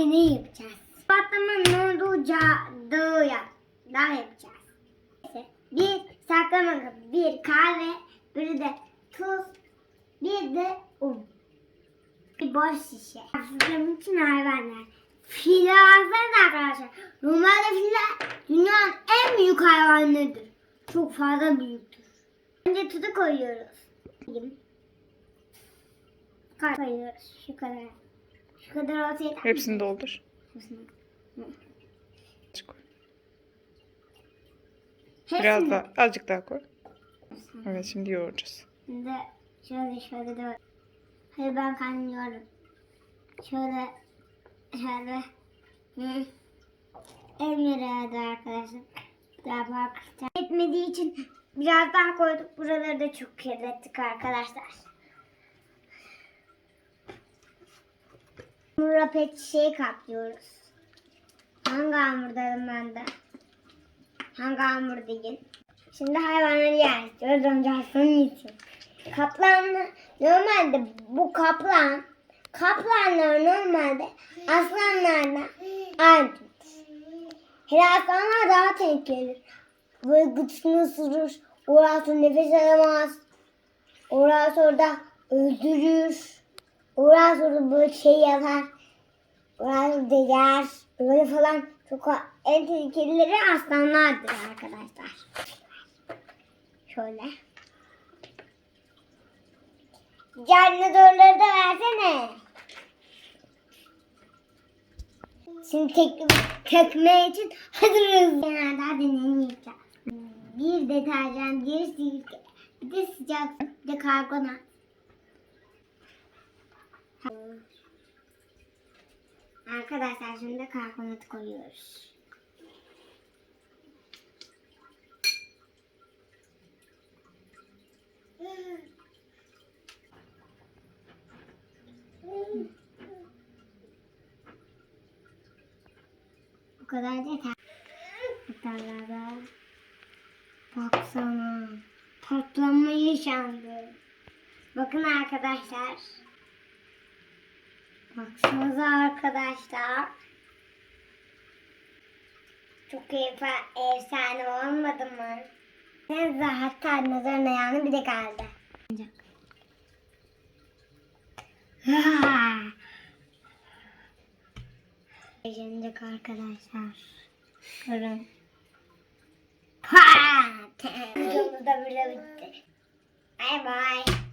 deney yapacağız. Patlamanın olduğu yap. Dağ yapacağız. Bir saklama kabı, bir kahve, bir de tuz, bir de un. Bir boş şişe. Hafızlarım için hayvanlar. Filler varsanız arkadaşlar. Normalde filler dünyanın en büyük hayvanlarıdır. Çok fazla büyüktür. Önce tuzu koyuyoruz. Koyuyoruz. Şu kadar. Şu kadar olsa yeter. Hepsini doldur. Hepsini. Biraz daha, azıcık daha koy. Evet şimdi yoğuracağız. Şimdi şöyle şöyle de. Hayır ben kendim. Şöyle şöyle. Hı. Elmere hadi arkadaşlar. Daha bakacağım. Etmediği için biraz daha koyduk. Buraları da çok kirlettik arkadaşlar. Hamura pet şey kaplıyoruz. Hangi hamurdarım ben de? Hangi hamur değil? Şimdi hayvanları yerleştiriyoruz. Önce hayvanın için. Kaplan normalde bu kaplan kaplanlar normalde aslanlardan aynıdır. Hele aslanlar daha tehlikelidir. Böyle gıçını ısırır. Orası nefes alamaz. Orası orada öldürür. Orada böyle şey yapar. Orası orada yer. Böyle falan çok en tehlikelileri aslanlardır arkadaşlar. Şöyle. Dinozorları da versene. Şimdi tek, tekme için hazırız. Genelde deneyeceğim. Bir deterjan, bir sirke, bir de sıcak, bir de karbonat. Arkadaşlar şimdi karbonat koyuyoruz. Bu kadar yeter. Yeterler Baksana. Patlama yaşandı. Bakın arkadaşlar. Baksanıza arkadaşlar. Çok efe- efsane olmadı mı? Sen hatta nazarın ayağını bir de geldi. Yaşanacak arkadaşlar. Görün. Videomuz da böyle bitti. Bay bay.